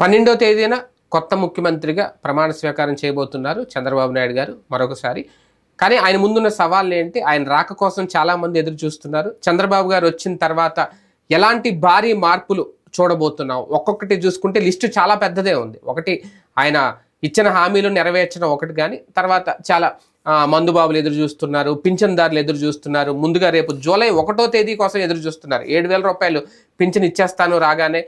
పన్నెండో తేదీన కొత్త ముఖ్యమంత్రిగా ప్రమాణ స్వీకారం చేయబోతున్నారు చంద్రబాబు నాయుడు గారు మరొకసారి. కానీ ఆయన ముందున్న సవాళ్ళు ఏంటి? ఆయన రాక కోసం చాలామంది ఎదురు చూస్తున్నారు. చంద్రబాబు గారు వచ్చిన తర్వాత ఎలాంటి భారీ మార్పులు చూడబోతున్నాం? ఒక్కొక్కటి చూసుకుంటే లిస్టు చాలా పెద్దదే ఉంది. ఒకటి ఆయన ఇచ్చిన హామీలు నెరవేర్చడం ఒకటి కానీ తర్వాత చాలా మందుబాబులు ఎదురు చూస్తున్నారు పింఛన్దారులు ఎదురు చూస్తున్నారు. ముందుగా రేపు జూలై ఒకటో తేదీ కోసం ఎదురు చూస్తున్నారు. ఏడు వేల రూపాయలు పింఛన్ ఇచ్చేస్తాను రాగానే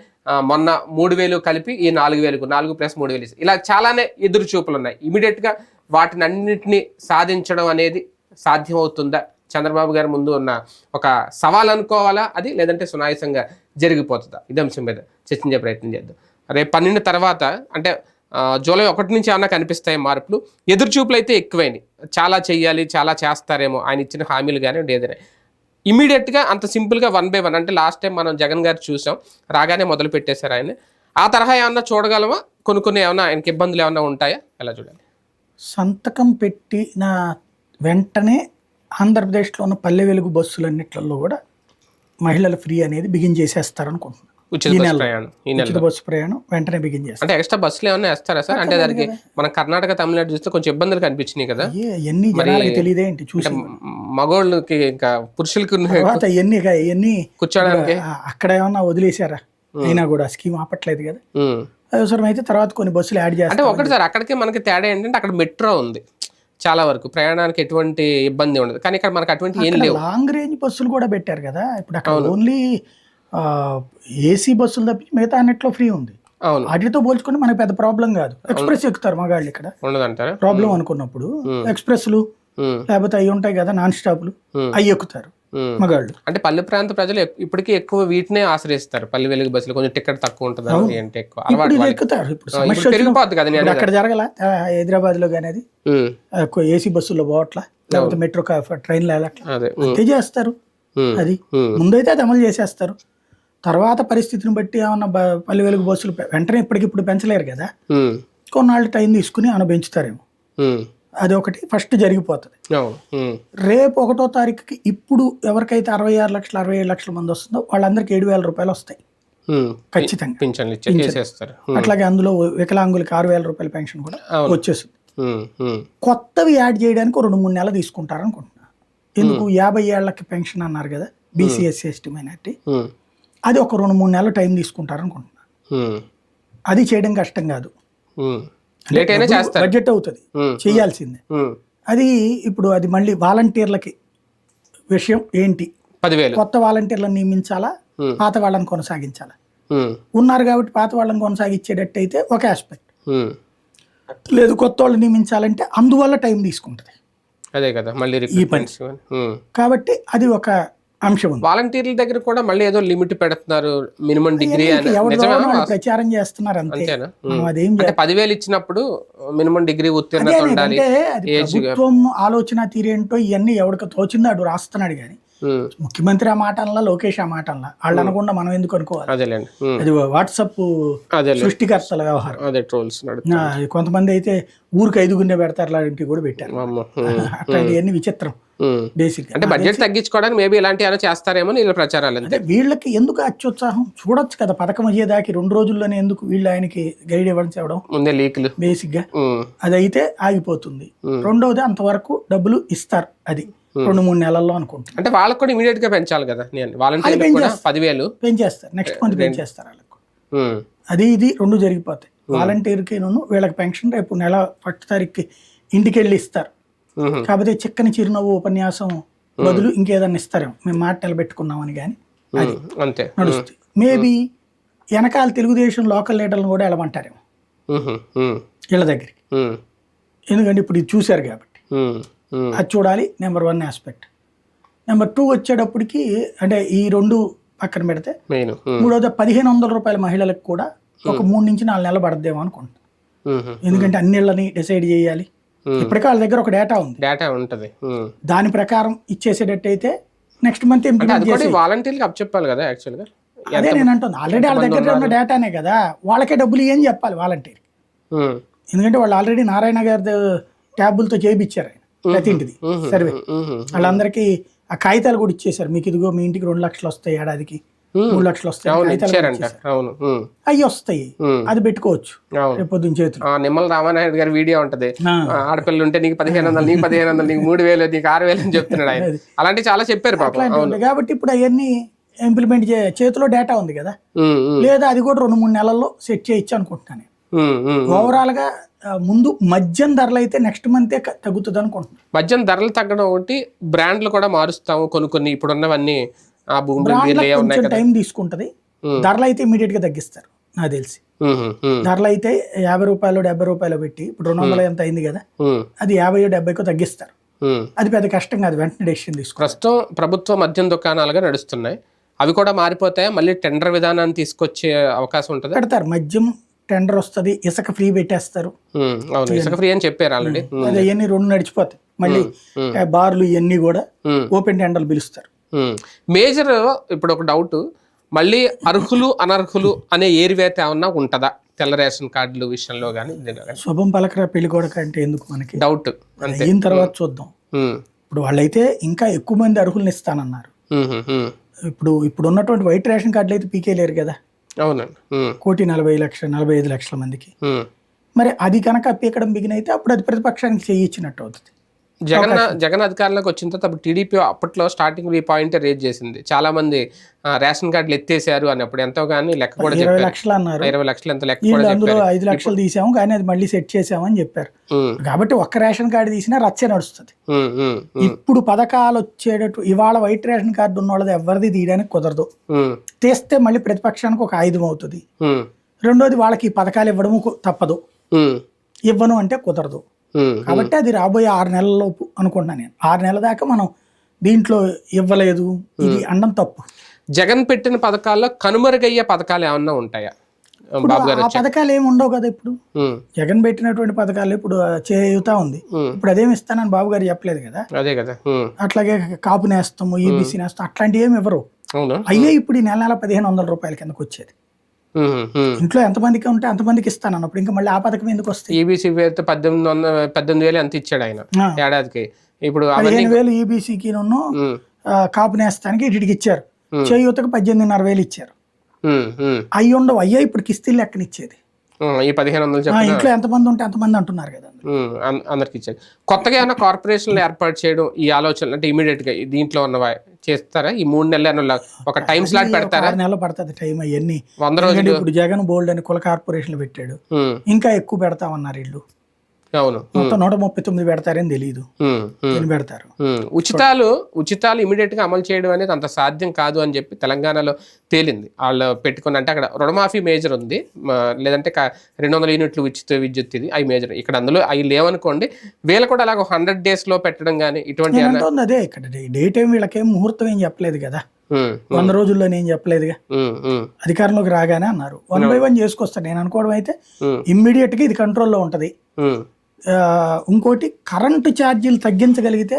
మొన్న మూడు వేలు కలిపి ఈ నాలుగు వేలకు నాలుగు ప్లస్ మూడు వేలు ఇలా చాలానే ఎదురు చూపులు ఉన్నాయి. ఇమీడియట్గా వాటిని అన్నింటినీ సాధించడం అనేది సాధ్యమవుతుందా? చంద్రబాబు గారి ముందు ఉన్న ఒక సవాల్ అనుకోవాలా? అది లేదంటే సునాయాసంగా జరిగిపోతుందా? ఇది అంశం మీద చర్చించే ప్రయత్నం చేద్దాం. రేపు పన్నెండు తర్వాత అంటే జూలై ఒకటి నుంచి ఏమన్నా కనిపిస్తాయి మార్పులు? ఎదురు చూపులు అయితే ఎక్కువైనాయి. చాలా చెయ్యాలి చాలా చేస్తారేమో ఆయన ఇచ్చిన హామీలు కానీ ఏదైనా. ఇమీడియట్గా అంత సింపుల్గా వన్ బై వన్ అంటే లాస్ట్ టైం మనం జగన్ గారు చూసాం రాగానే మొదలు పెట్టేశారు ఆయన ఆ తరహా ఏమన్నా చూడగలమా కొన్ని కొన్ని ఏమైనా ఆయనకి ఇబ్బందులు ఏమైనా ఉంటాయా? ఎలా చూడాలి సంతకం పెట్టిన వెంటనే ఆంధ్రప్రదేశ్లో ఉన్న పల్లె వెలుగు బస్సులన్నిట్లలో కూడా మహిళల ఫ్రీ అనేది బిగిన్ చేసేస్తారనుకుంటున్నాను. ఉచిత ఈ బస్ నెలలో. ప్రయాణం ఈ నెల బస్సు ప్రయాణం వెంటనే బిగిన్ చేస్తారు అంటే ఎక్స్ట్రా బస్సులు ఏమన్నా వేస్తారా సార్? అంటే దానికి మన కర్ణాటక తమిళనాడు చూస్తే కొంచెం ఇబ్బందులు కనిపించినాయి కదా. ఎన్ని జనాలకి తెలియదేంటి? చూసి మగోళ్ళకి ఇంకా పురుషులకి తర్వాత ఎన్ని ఎన్ని కూర్చోడానికి? అక్కడ ఏమన్నా వదిలేశారా? అయినా కూడా స్కీమ్ ఆపట్లేదు కదా. అవసరం అయితే తర్వాత కొన్ని బస్సులు యాడ్ అంటే చేస్తారు ఒకటి సార్ అక్కడికి మనకి తేడా ఏంటంటే అక్కడ మెట్రో ఉంది. చాలా వరకు ప్రయాణానికి ఎటువంటి ఇబ్బంది ఉండదు. కానీ ఇక్కడ మనకు అటువంటి ఏం లేవు. లాంగ్ రేంజ్ బస్సులు కూడా పెట్టారు కదా. ఇప్పుడు అక్కడ ఓన్లీ ఏసీ బస్సులు తప్పించి మిగతా అన్నిట్లో ఫ్రీ ఉంది. అవును. వాటితో పోల్చుకుంటే మనకి పెద్ద ప్రాబ్లం కాదు. ఎక్స్ప్రెస్ ఎక్కుతారు మగాళ్ళు ఇక్కడ. ప్రాబ్లం అనుకున్నప్పుడు ఎక్స్ప్రెస్లు. లేకపోతే అవి ఉంటాయి కదా నాన్ స్టాప్లు. అవి ఎక్కుతారు. మగాళ్ళు అంటే పల్లె ప్రాంత ప్రజలు ఇప్పటికీ ఎక్కువ వీటినే ఆశ్రయిస్తారు. పల్లి వెలుగు బస్సులు కొంచెం టికెట్ తక్కువ ఉంటుంది అంటే ఎక్కువ అలవాటు. ఎక్కుతారు. ఇప్పుడు పెరిగిపోద్ది కదా అక్కడ జరగల? హైదరాబాద్లో కానీ ఉమ్. ఏసీ బస్సుల్లో పోవట్లా? లేకపోతే మెట్రో ట్రైన్లో వెళ్ళట్లా. అంతే చేస్తారు. అది. ముందైతే అది అమలు చేసేస్తారు. తర్వాత పరిస్థితిని బట్టి ఏమన్నా పల్లె వెలుగు బస్సులు వెంటనే ఇప్పటికిప్పుడు పెంచలేరు కదా. కొన్నాళ్ళు టైం తీసుకుని ఏమైనా పెంచుతారేమో. అది ఒకటి ఫస్ట్ జరిగిపోతుంది. రేపు ఒకటో తారీఖుకి ఇప్పుడు ఎవరికైతే అరవై ఆరు లక్షలు అరవై ఏడు లక్షల మంది వస్తుందో వాళ్ళందరికీ ఏడు వేల రూపాయలు వస్తాయి. ఖచ్చితంగా. అట్లాగే అందులో వికలాంగులకి ఆరు వేల రూపాయల పెన్షన్ కూడా. ఉమ్. కొత్తవి యాడ్ చేయడానికి రెండు మూడు నెలలు తీసుకుంటారు అనుకుంటున్నా ఎందుకు యాభై ఏళ్ళకి పెన్షన్ అన్నారు కదా బీసీఎస్సీ ఎస్టీ మైనార్టీ. అది ఒక రెండు మూడు నెలలు టైం తీసుకుంటారు అనుకుంటున్నా ఉమ్. అది చేయడం కష్టం కాదు. బడ్జెట్ అవుతుంది. చేయాల్సిందే. అది ఇప్పుడు అది మళ్ళీ వాలంటీర్లకి విషయం ఏంటి? కొత్త వాలంటీర్లను నియమించాలా. పాత వాళ్ళని కొనసాగించాలా. ఉన్నారు కాబట్టి పాత వాళ్ళని కొనసాగించేటట్టు అయితే ఒక ఆస్పెక్ట్. లేదు కొత్త వాళ్ళు నియమించాలంటే అందువల్ల టైం తీసుకుంటుంది. అదే కదా మళ్ళీ రిక్రూట్మెంట్స్ ఉమ్. కాబట్టి అది ఒక అంశం ఉంది. వాలంటీర్ల దగ్గర కూడా మళ్ళీ ఏదో లిమిట్ పెడుతున్నారు మినిమం డిగ్రీ అని. ప్రచారం చేస్తున్నారు అంతే. అంతేనా? అదేం అంటే పదివేలు ఇచ్చినప్పుడు మినిమం డిగ్రీ ఉత్తీర్ణత ఉండాలి. అంటే ప్రభుత్వం ఆలోచన తీరేంటో ఇవన్నీ ఎవరికి తోచిందో అడు రాస్తున్నాడు కానీ. ముఖ్యమంత్రి ఆ మాట అనలా లోకేష్ ఆ మాట అనలా వాళ్ళు అనకుండా మనం ఎందుకు అనుకోవాలి? అదేలేండి. అది వాట్సాప్ సృష్టికర్తల వ్యవహారం. అదే ట్రోల్స్ కొంతమంది అయితే ఊరికి ఐదుగురినే పెడతారు లాంటివి కూడా పెట్టారు. అట్లాంటివన్నీ విచిత్రం. బేసిక్ అంటే బడ్జెట్ తగ్గించుకోవడానికి మేబీ ఇలాంటి ఏమైనా చేస్తారేమో వీళ్ళ ప్రచారాలు అంటే వీళ్ళకి ఎందుకు అత్యుత్సాహం? చూడొచ్చు కదా పథకం అయ్యేదాకి రెండు రోజుల్లోనే ఎందుకు వీళ్ళు ఆయనకి గైడ్ ఇవ్వడం చేయడం ముందే లీకులు. బేసిక్గా ఉమ్. అది అయితే ఆగిపోతుంది. రెండవది అంతవరకు డబ్బులు ఇస్తారు అది. రెండు మూడు నెలల్లో అనుకుంటున్నాను అంటే వాళ్ళకి కూడా ఇమీడియట్గా పెంచాలి కదా నేను వాలంటీర్లు కూడా పదివేలు. పెంచేస్తారు. నెక్స్ట్ మంత్ పెంచేస్తారు వాళ్ళకు. అది ఇది రెండు జరిగిపోతాయి. వాలంటీర్కి నన్ను వీళ్ళకి పెన్షన్ రేపు నెల ఫస్ట్ తారీఖుకి ఇంటికి వెళ్ళి ఇస్తారు. కాకపోతే చిక్కని చిరునవ్వు ఉపన్యాసం బదులు ఇంకేదన్నా ఇస్తారేమో మేము మాట నిలబెట్టుకున్నామని కానీ. అంతే. నడుస్తుంది. మేబీ వెనకాల తెలుగుదేశం లోకల్ లీడర్లను కూడా వెళ్ళమంటారేమో. వీళ్ళ దగ్గరికి. ఎందుకంటే ఇప్పుడు ఇది చూశారు కాబట్టి. అది చూడాలి number one aspect. Number two వచ్చేటప్పటికి అంటే ఈ రెండు పక్కన పెడితే ఉమ్. మూడోది పదిహేను వందల రూపాయల మహిళలకు కూడా ఒక మూడు నుంచి నాలుగు నెలలు పడద్దేమో అనుకుంటా. ఎందుకంటే అన్నిళ్ళని డిసైడ్ చేయాలి. Hmm. ఇప్పటికే వాళ్ళ దగ్గర ఒక డేటా ఉంది. డేటా ఉంటది. దాని ప్రకారం ఇచ్చేసేటట్టు అయితే నెక్స్ట్ మంత్ ఇంప్లిమెంట్ కూడా చేసి వాలంటీర్లకు అప్ చెప్పాలి కదా యాక్చువల్గా అదే నేను అంటుంది ఆల్రెడీ వాళ్ళ దగ్గర ఉన్న డేటానే కదా. వాళ్ళకే డబ్బులు ఏం చెప్పాలి వాలంటీర్. ఎందుకంటే వాళ్ళు ఆల్రెడీ నారాయణ గారి ట్యాబులతో చేయించారు ప్రతి ఇంటిది. సర్వే. వాళ్ళందరికీ ఆ కాగితాలు కూడా ఇచ్చేసారు మీకు ఇదిగో మీ ఇంటికి రెండు లక్షలు వస్తాయి ఏడాదికి. మూడు లక్షలు వస్తాయి. అవి వస్తాయి. అది పెట్టుకోవచ్చు. పొద్దున్న చేతులు. ఆ, నిమ్మల రామానాయుడు గారి వీడియో ఉంటది. ఆడపిల్లలు ఉంటే నీకు పదిహేను వందలు నీకు పదిహేను వందలు నీకు మూడు వేలు నీకు ఆరు వేలు అని చెప్తున్నాడు ఆయన. అలాంటి చాలా చెప్పారు పాపం. కాబట్టి ఇప్పుడు అవన్నీ ఇంప్లిమెంట్ చే చేతిలో డేటా ఉంది కదా. లేదా అది కూడా రెండు మూడు నెలల్లో సెట్ చేయొచ్చు అనుకుంటున్నాను. ఓవరాల్గా ముందు మద్యం ధరలు అయితే నెక్స్ట్ మంతే తగ్గుతుంది అనుకుంటున్నాను. మద్యం ధరలు తగ్గడం ఒకటి బ్రాండ్లు కూడా మారుస్తాము కొన్ని కొన్ని. ఇప్పుడున్నవన్నీ ఆ కదా. టైం తీసుకుంటది. ధరలు అయితే ఇమీడియట్గా తగ్గిస్తారు నాకు తెలిసి. ధరలు అయితే యాభై రూపాయలు డెబ్బై రూపాయలు పెట్టి ఇప్పుడు రెండు వందల ఎంత అయింది కదా అది యాభై డెబ్బైకో తగ్గిస్తారు. అది పెద్ద కష్టం కాదు వెంటనే డెసిషన్ తీసుకో ప్రస్తుతం ప్రభుత్వ మద్యం దుకాణాలుగా నడుస్తున్నాయి. అవి కూడా మారిపోతాయి? మళ్ళీ టెండర్ విధానాన్ని తీసుకొచ్చే అవకాశం ఉంటుంది? పెడతారు. మద్యం టెండర్ వస్తది ఇసుక ఫ్రీ పెట్టేస్తారు. ఇసుక ఫ్రీ అని చెప్పారు ఆల్రెడీ. అది అవన్నీ రెండు నడిచిపోతాయి. మళ్ళీ బార్లు ఇవన్నీ కూడా ఓపెన్ టెండర్లు పిలుస్తారు. మేజర్ ఇప్పుడు ఒక డౌట్ మళ్ళీ అర్హులు అనర్హులు అనే ఏరివేత ఏమన్నా ఉంటుందా? తెల్ల రేషన్ కార్డుల విషయంలో కానీ శుభం పలకరా పెళ్ళి కొడక అంటే ఎందుకు మనకి? డౌట్ అయిన తర్వాత చూద్దాం. ఇప్పుడు వాళ్ళైతే ఇంకా ఎక్కువ మంది అర్హుల్ని ఇస్తానన్నారు. ఇప్పుడు ఇప్పుడు ఉన్నటువంటి వైట్ రేషన్ కార్డులు అయితే పీకేలేరు కదా. అవునండి. కోటి నలభై లక్షల నలభై ఐదు లక్షల మందికి. మరి అది కనుక పీకడం బిగిన్ అయితే అప్పుడు అది ప్రతిపక్షానికి చేయించినట్టు అవుతుంది. జగన్ జగన్ అధికారంలోకి వచ్చిన తర్వాత అప్పుడు టీడీపీ అప్పట్లో స్టార్టింగ్ ఈ పాయింట్ రేజ్ చేసింది. చాలా మంది రేషన్ కార్డులు ఎత్తేసారు అని అప్పుడు ఎంతో కానీ లెక్క కూడా ఇరవై లక్షలు అన్నారు. ఇరవై లక్షలు ఎంత లెక్క కూడా అందులో ఐదు లక్షలు తీసాము కానీ అది మళ్ళీ సెట్ చేసామని చెప్పారు. కాబట్టి ఒక్క రేషన్ కార్డు తీసినా రచ్చే నడుస్తుంది. ఇప్పుడు పథకాలు వచ్చేటట్టు ఇవాళ వైట్ రేషన్ కార్డు ఉన్న వాళ్ళది ఎవరిది తీయడానికి కుదరదు. తీస్తే మళ్ళీ ప్రతిపక్షానికి ఒక ఆయుధం అవుతుంది. రెండోది వాళ్ళకి పథకాలు ఇవ్వడము తప్పదు. ఇవ్వను అంటే కుదరదు. కాబట్టి అది రాబోయే ఆరు నెలల లోపు అనుకుంటున్నాను నేను. ఆరు నెలల దాకా మనం దీంట్లో ఇవ్వలేదు. ఇది అనడం తప్పు. జగన్ పెట్టిన పథకాల్లో కనుమరుగయ్యే పథకాలు ఏమన్నా ఉంటాయా? ఆ పథకాలు ఏమి ఉండవు కదా ఇప్పుడు? జగన్ పెట్టినటువంటి పథకాలు ఇప్పుడు చేయుతా ఉంది. ఇప్పుడు అదేమి ఇస్తానని బాబు గారు చెప్పలేదు కదా? అదే కదా. అట్లాగే కాపు నేస్తాము ఈబీసీ నేస్తాం అట్లాంటివి ఏమి ఇవ్వరు. అయ్యే ఇప్పుడు ఈ నెల నెల పదిహేను వందల రూపాయల కిందకు వచ్చేది. ఇంట్లో ఎంతమందికి ఉంటే అంతమందికి ఇస్తాను అన్నప్పుడు. ఇంకా మళ్ళీ ఆ పథకం ఎందుకు వస్తాయి? ఈబీసీ పేరుతో పద్దెనిమిది వందల పద్దెనిమిది వేలు ఎంత ఇచ్చాడు ఆయన ఏడాదికి? ఇప్పుడు పదిహేను వేలు ఈబీసీకి నన్ను ఉమ్, కాపు నేస్తానికి ఇటుకి ఇచ్చారు. చేయూతకు పద్దెనిమిదిన్నర వేలు ఇచ్చారు. అయ్యి ఉండవు అయ్యా ఇప్పుడు కిస్తీలు లెక్కన ఇచ్చేది ఉమ్, ఈ పదిహేను వందలు చెప్పిన ఇంట్లో ఎంతమంది ఉంటే అంతమంది అంటున్నారు కదా అందరికి ఇచ్చారు. కొత్తగా ఏమైనా కార్పొరేషన్లు ఏర్పాటు చేయడం ఈ ఆలోచన అంటే ఇమీడియట్గా దీంట్లో ఉన్నవా చేస్తారా? ఈ మూడు నెలలు ఒక టైం స్లాట్ పెడతారా? నెలలు పడుతుంది టైం అవన్నీ. వంద రోజులు. ఇప్పుడు జగన్ బోల్డ్ అని కుల కార్పొరేషన్లు పెట్టాడు. ఇంకా ఎక్కువ పెడతామన్నారు వీళ్ళు. అవును. మొత్తం నూట ముప్పై తొమ్మిది పెడతారని తెలియదు పెడతారు? ఉచితాలు ఉచితాలు ఇమీడియట్గా అమలు చేయడం అనేది అంత సాధ్యం కాదు అని చెప్పి తెలంగాణలో తేలింది. వాళ్ళు పెట్టుకుని అంటే అక్కడ రుణమాఫీ మేజర్ ఉంది. లేదంటే రెండు వందల యూనిట్లు ఉచిత విద్యుత్ ఇది అవి మేజర్. ఇక్కడ అందులో అవి లేవనుకోండి వీళ్ళు కూడా అలాగ హండ్రెడ్ డేస్లో పెట్టడం కానీ ఇటువంటి అదే ఇక్కడ డే టైం వీళ్ళకేం ముహూర్తం ఏం చెప్పలేదు కదా. వంద రోజుల్లో నేను చెప్పలేదుగా. అధికారంలోకి రాగానే అన్నారు. వన్ బై వన్ చేసుకొస్తాను నేను అనుకోవడం అయితే ఇమ్మీడియట్గా ఇది కంట్రోల్లో ఉంటది. ఇంకోటి కరెంటు ఛార్జీలు తగ్గించగలిగితే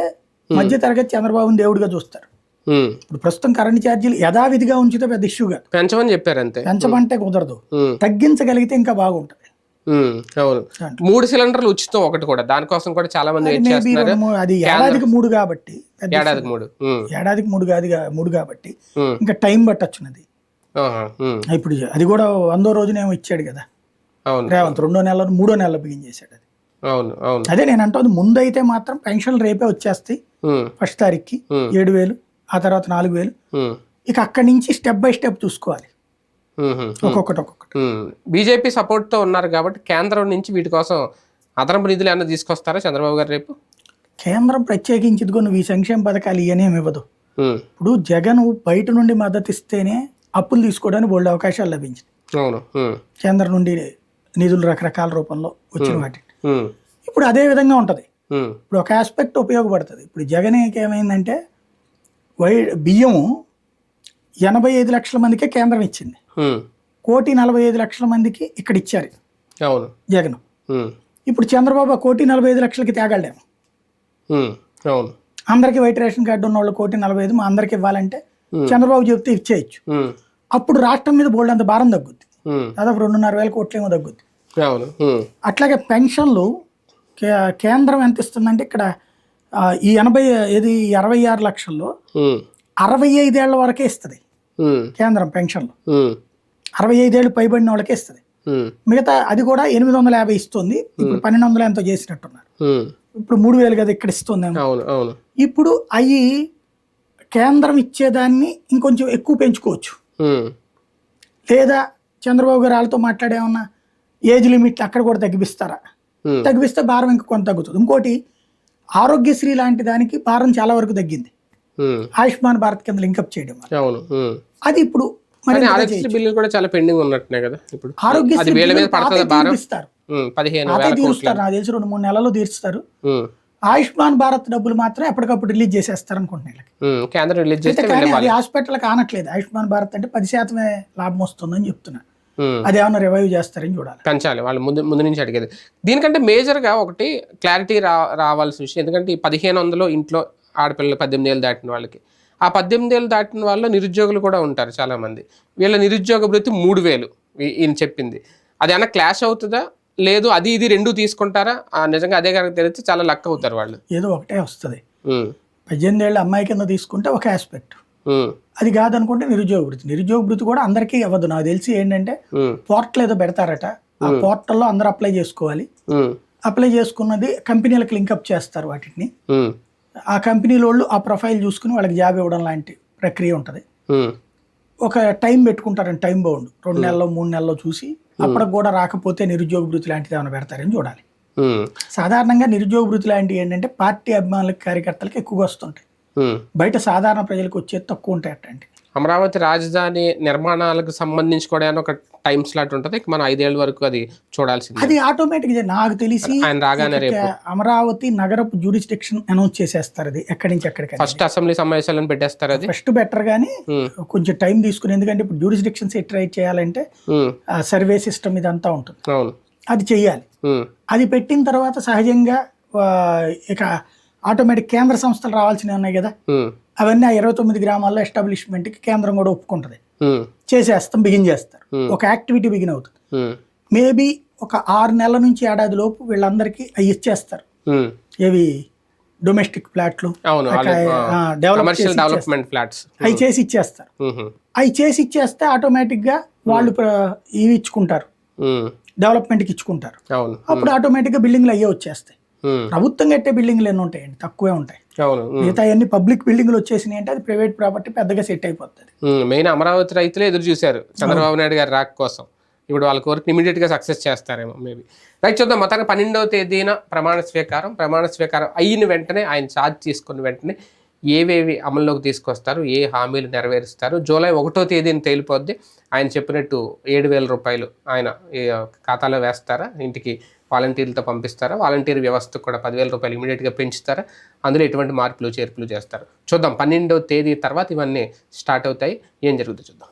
మధ్య తరగతి చంద్రబాబుని దేవుడిగా చూస్తారు. ఉమ్. ఇప్పుడు ప్రస్తుతం కరెంటు ఛార్జీలు యథావిధిగా ఉంచితే పెద్ద ఇష్యూ కాదు. పెంచమని చెప్పారు అంతే పెంచమంటే కుదరదు. ఉమ్, తగ్గించగలిగితే ఇంకా బాగుంటది. అవును. మూడు సిలిండర్లు ఉచితం ఒకటి కూడా. దానికోసం కూడా చాలా మంది అది ఏడాదికి మూడు కాబట్టి ఏడాదికి మూడు. ఏడాదికి మూడు కాదు మూడు కాబట్టి. ఇంకా టైం పట్టొచ్చున్నది ఇప్పుడు అది కూడా వందో రోజునేమో ఇచ్చాడు కదా. రేవంత్ రెండో నెలలో మూడో నెలలో బిగిన్ చేశాడు అది. అవును అవును. అదే నేను అంటుంది ముందు అయితే మాత్రం పెన్షన్లు రేపే వచ్చేస్తాయి. ఫస్ట్ తారీఖుకి ఏడు వేలు ఆ తర్వాత నాలుగు వేలు. ఇక అక్కడి నుంచి స్టెప్ బై స్టెప్ చూసుకోవాలి. ఒక్కొక్కటి ఒక్కొక్కటి. బీజేపీ సపోర్ట్తో ఉన్నారు కాబట్టి కేంద్రం నుంచి వీటి కోసం అదనపు నిధులు ఏమైనా తీసుకొస్తారా చంద్రబాబు గారు రేపు? కేంద్రం ప్రత్యేకించి నువ్వు ఈ సంక్షేమ పథకాలు ఇవనేమి ఇవ్వదు. ఇప్పుడు జగన్ బయట నుండి మద్దతు ఇస్తేనే అప్పులు తీసుకోవడానికి బోల్డ్ అవకాశాలు లభించింది అవును కేంద్రం నుండి నిధులు రకరకాల రూపంలో వచ్చిన వాటి. ఇప్పుడు అదే విధంగా ఉంటుంది. ఇప్పుడు ఒక ఆస్పెక్ట్ ఉపయోగపడుతుంది. ఇప్పుడు జగన్ ఏమైందంటే వై బియ్యము ఎనభై ఐదు లక్షల మందికే కేంద్రం ఇచ్చింది. కోటి నలభై ఐదు లక్షల మందికి ఇక్కడ ఇచ్చారు. అవును. జగన్. ఇప్పుడు చంద్రబాబు కోటి నలభై ఐదు లక్షలకి అవును. అందరికీ వైట్ రేషన్ కార్డు ఉన్న వాళ్ళు కోటి నలభై ఐదు మా అందరికి ఇవ్వాలంటే చంద్రబాబు చెప్తే ఇచ్చేయచ్చు. అప్పుడు రాష్ట్రం మీద బోల్డ్ అంత భారం తగ్గుద్ది. దాదాపు రెండున్నర వేల కోట్లేమో తగ్గుద్ది. అవును. అట్లాగే పెన్షన్లు కే- కేంద్రం ఎంత ఇస్తుందంటే ఇక్కడ ఈ ఎనభై ఇది అరవై ఆరు లక్షల్లో అరవై ఐదేళ్ళ వరకే ఇస్తుంది. కేంద్రం పెన్షన్లు. అరవై ఐదేళ్ళు పైబడిన వాళ్ళకే ఇస్తుంది. మిగతా అది కూడా ఎనిమిది వందల యాభై ఇస్తుంది. ఇప్పుడు పన్నెండు వందల ఎంతో చేసినట్టున్నారు. ఇప్పుడు మూడు వేలు కదా ఇక్కడ అవును ఇప్పుడు అవి కేంద్రం ఇచ్చేదాన్ని ఇంకొంచెం ఎక్కువ పెంచుకోవచ్చు. లేదా చంద్రబాబు గారు వాళ్ళతో మాట్లాడేమన్నా ఏజ్ లిమిట్ అక్కడ కూడా తగ్గిస్తారా తగ్గిస్తే భారం ఇంకా కొంత తగ్గుతుంది. ఇంకోటి ఆరోగ్యశ్రీ లాంటి దానికి భారం చాలా వరకు తగ్గింది. ఆయుష్మాన్ భారత్ కింద లింకప్ చేయడం. అది ఇప్పుడు. బిల్లులు కూడా చాలా పెండింగ్ ఉన్నట్టున్నాయి కదా ఇప్పుడు. ఆరోగ్యశ్రీ తీరుస్తారు. నాకు తెలిసి రెండు మూడు నెలల్లో తీరుస్తారు. ఆయుష్మాన్ భారత్ డబ్బులు మాత్రం ఎప్పటికప్పుడు రిలీజ్ చేసేస్తారు అనుకుంటున్నాను హాస్పిటల్ కానట్లేదు ఆయుష్మాన్ భారత్ అంటే పది శాతమే లాభం వస్తుందని చెప్తున్నా. అది ఏమైనా రివైవ్ చేస్తారని చూడాలి. పెంచాలి. వాళ్ళు ముందు ముందు నుంచి అడిగేది. దీనికంటే మేజర్గా ఒకటి క్లారిటీ రా రావాల్సిన విషయం. ఎందుకంటే ఈ పదిహేను వందలు ఇంట్లో ఆడపిల్లలు పద్దెనిమిది ఏళ్ళు దాటిన వాళ్ళకి. ఆ పద్దెనిమిది ఏళ్ళు దాటిన వాళ్ళు నిరుద్యోగులు కూడా ఉంటారు చాలామంది. వీళ్ళ నిరుద్యోగ భృతి మూడు వేలు ఈయన చెప్పింది. అది ఏమన్నా క్లాష్ అవుతుందా? లేదు అది ఇది రెండు తీసుకుంటారా? ఆ, నిజంగా అదే కనుక తెలిస్తే చాలా లక్ అవుతారు వాళ్ళు. ఏదో ఒకటే వస్తుంది. పద్దెనిమిది ఏళ్ళ అమ్మాయి కింద తీసుకుంటే ఒక ఆస్పెక్ట్ అది కాదనుకుంటే నిరుద్యోగ వృత్తి. నిరుద్యోగ వృత్తి కూడా అందరికీ అవ్వదు. నాకు తెలిసి ఏంటంటే పోర్టల్ ఏదో పెడతారట. ఆ పోర్టల్లో అందరూ అప్లై చేసుకోవాలి. అప్లై చేసుకున్నది కంపెనీలకు లింకప్ చేస్తారు వాటిని. ఆ కంపెనీల వాళ్ళు ఆ ప్రొఫైల్ చూసుకుని వాళ్ళకి జాబ్ ఇవ్వడం లాంటి ప్రక్రియ ఉంటుంది. ఒక టైం పెట్టుకుంటారని టైం బౌండ్. రెండు నెలల్లో మూడు నెలల్లో చూసి అప్పటికి కూడా రాకపోతే నిరుద్యోగ వృత్తి లాంటిది ఏమైనా పెడతారని చూడాలి. సాధారణంగా నిరుద్యోగ వృత్తి లాంటివి ఏంటంటే పార్టీ అభిమానులకి కార్యకర్తలకు ఎక్కువగా వస్తుంటాయి. బయట సాధారణ ప్రజలకు వచ్చేది తక్కువ ఉంటాయి అట్లాంటి అమరావతి రాజధాని నిర్మాణాలకు సంబంధించి కూడా ఒక టైం స్లాట్ ఉంటుంది? మనం ఐదేళ్ళ వరకు అది చూడాల్సింది. అది ఆటోమేటిక్ నాకు తెలిసి ఆయన రాగానే రేపు. అమరావతి నగరపు జ్యూరిస్డిక్షన్ అనౌన్స్ చేసేస్తారు అది. ఎక్కడి నుంచి ఎక్కడికి ఫస్ట్ అసెంబ్లీ సమావేశాలను పెట్టేస్తారు అది. ఫస్ట్ బెటర్ గానీ కొంచెం టైం తీసుకుని ఎందుకంటే ఇప్పుడు జ్యూరిస్డిక్షన్స్ ట్రై చేయాలంటే సర్వే సిస్టమ్ ఇదంతా ఉంటుంది. అది చెయ్యాలి. అది పెట్టిన తర్వాత సహజంగా ఇక ఆటోమేటిక్ కేంద్ర సంస్థలు రావాల్సినవి ఉన్నాయి కదా. అవన్నీ ఆ ఇరవై తొమ్మిది గ్రామాల్లో ఎస్టాబ్లిష్మెంట్కి కేంద్రం కూడా ఒప్పుకుంటుంది. చేసేస్తాం బిగిన్ చేస్తారు. ఒక యాక్టివిటీ బిగిన్ అవుతుంది. మేబీ ఒక ఆరు నెలల నుంచి ఏడాది లోపు వీళ్ళందరికీ అవి ఇచ్చేస్తారు. ఏవి? Domestic development flats. అవి చేసి ఇచ్చేస్తారు. అవి చేసి ఇచ్చేస్తే ఆటోమేటిక్గా వాళ్ళు ప్ర- ఇవి ఇచ్చుకుంటారు. డెవలప్మెంట్కి ఇచ్చుకుంటారు. అవును. అప్పుడు ఆటోమేటిక్గా బిల్డింగ్లు అయ్యే వచ్చేస్తాయి. ప్రభుత్వం కట్టే బిల్డింగ్లు ఎన్ని ఉంటాయండి తక్కువే ఉంటాయి. ఉమ్, మిగతా అన్ని పబ్లిక్ బిల్డింగ్లు వచ్చేసినాయి అంటే అది ప్రైవేట్ ప్రాపర్టీ పెద్దగా సెట్ అయిపోతుంది. ఉమ్, మెయిన్ అమరావతి రైతులే ఎదురు చూశారు చంద్రబాబు నాయుడు గారి రాక కోసం. ఇప్పుడు వాళ్ళ కోరిక ఇమీడియట్గా సక్సెస్ చేస్తారేమో మేబీ రైట్ చూద్దాం. మొత్తానికి పన్నెండవ తేదీన ప్రమాణ స్వీకారం. ప్రమాణ స్వీకారం అయిన వెంటనే ఆయన ఛార్జ్ తీసుకున్న వెంటనే ఏవేవి అమల్లోకి తీసుకొస్తారు ఏ హామీలు నెరవేరుస్తారు? జూలై ఒకటో తేదీని తేలిపోద్ది. ఆయన చెప్పినట్టు ఏడు వేల రూపాయలు ఆయన ఖాతాలో వేస్తారా? ఇంటికి వాలంటీర్లతో పంపిస్తారా? వాలంటీర్ వ్యవస్థ కూడా పదివేల రూపాయలు ఇమీడియట్గా పెంచుతారా? అందులో ఎటువంటి మార్పులు చేర్పులు చేస్తారు? చూద్దాం. పన్నెండో తేదీ తర్వాత ఇవన్నీ స్టార్ట్ అవుతాయి. ఏం జరుగుతుందో చూద్దాం.